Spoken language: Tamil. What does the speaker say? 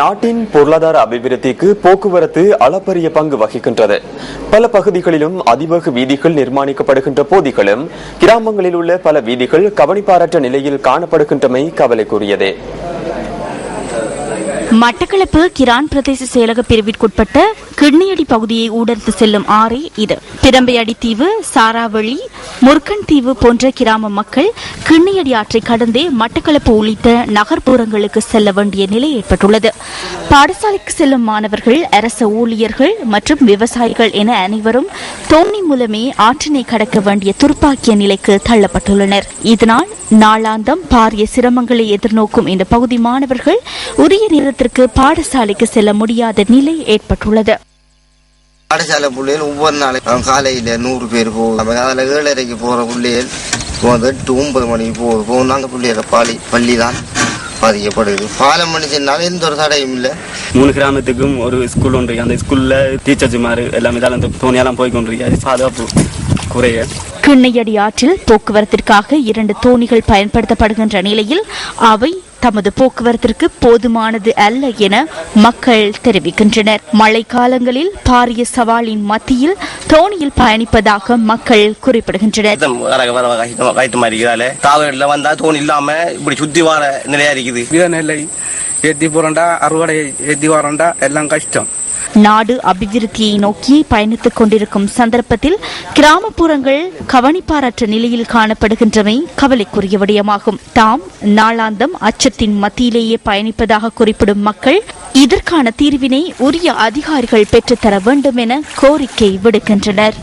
நாட்டின் பொருளாதார அபிவிருத்திக்கு போக்குவரத்து அளப்பரிய பங்கு வகிக்கின்றது. பல பகுதிகளிலும் அதிவேக வீதிகள் நிர்மாணிக்கப்படுகின்ற போதிகளும் கிராமங்களில் உள்ள பல வீதிகள் கவனிப்பாரற்ற நிலையில் காணப்படுகின்றமை கவலைக்குரியதே. மட்டக்களப்பு கிரான் பிரதேச செயலக பிரிவிற்குட்பட்ட கிண்ணியடி பகுதியை ஊடர்ந்து செல்லும் ஆறே இது. பிரம்பையடி தீவு சாராவளி முருக்கன் தீவு போன்ற கிராம மக்கள் கிண்ணியடி ஆற்றை கடந்தே மட்டக்களப்பு உள்ளிட்ட நகர்ப்புறங்களுக்கு செல்ல வேண்டிய நிலை ஏற்பட்டுள்ளது. பாடசாலைக்கு செல்லும் மாணவர்கள் அரச ஊழியர்கள் மற்றும் விவசாயிகள் என அனைவரும் தோணி மூலமே ஆற்றினை கடக்க வேண்டிய துர்ப்பாக்கிய நிலைக்கு தள்ளப்பட்டுள்ளனர். இதனால் நாளாந்தம் பாரிய சிரமங்களை எதிர்நோக்கும் இந்த பகுதி மாணவர்கள் உரிய நேரத்திற்கு பாடசாலைக்கு செல்ல முடியாத நிலை ஏற்பட்டுள்ளது. பாடசாலை பிள்ளைகள் ஒவ்வொரு நாளைக்கும் காலையில் நூறு பேர் போகும். அதில் ஏழரைக்கு போகிற பிள்ளைகள் வந்து எட்டு ஒன்பது மணிக்கு போகுது போனாங்க பிள்ளைகள பாலி பள்ளி தான் பாதிக்கப்படுது. பாலம் மனுஷனால எந்த ஒரு தடையும் இல்லை. மூணு கிராமத்துக்கும் ஒரு ஸ்கூல் ஒன்று. அந்த ஸ்கூல்ல டீச்சர்ஸ் மாதிரி எல்லாமே தான் அந்த தோணியெல்லாம் போய் கொண்டிருக்காரு பாதுகாப்பு குறைய. கிண்ணையடி ஆற்றில் போக்குவரத்திற்காக இரண்டு தோணிகள் பயன்படுத்தப்படுகின்ற நிலையில் அவை தமது போக்குவரத்திற்கு போதுமானது அல்ல என மக்கள் தெரிவிக்கின்றனர் மழை காலங்களில் பாரிய சவாலின் மத்தியில் தோணியில் பயணிப்பதாக மக்கள் குறிப்பிடுகின்றனர் காவலில் வந்தா தோணி இல்லாம இப்படி சுத்தி வர நிலையா இருக்குது நெல்லை ஏற்றி போறோண்டா அறுவடை ஏற்றி வரோண்டா எல்லாம் கஷ்டம் நாடு அபிவிருத்தியை நோக்கி பயணித்துக் கொண்டிருக்கும் சந்தர்ப்பத்தில் கிராமப்புறங்கள் கவனிப்பாரற்ற நிலையில் காணப்படுகின்றமை கவலைக்குரிய விடயமாகும். தாம் நாளாந்தம் அச்சத்தின் மத்தியிலேயே பயணிப்பதாக குறிப்பிடும் மக்கள் இதற்கான தீர்வினை உரிய அதிகாரிகள் பெற்றுத்தர வேண்டும் என கோரிக்கை விடுக்கின்றனர்.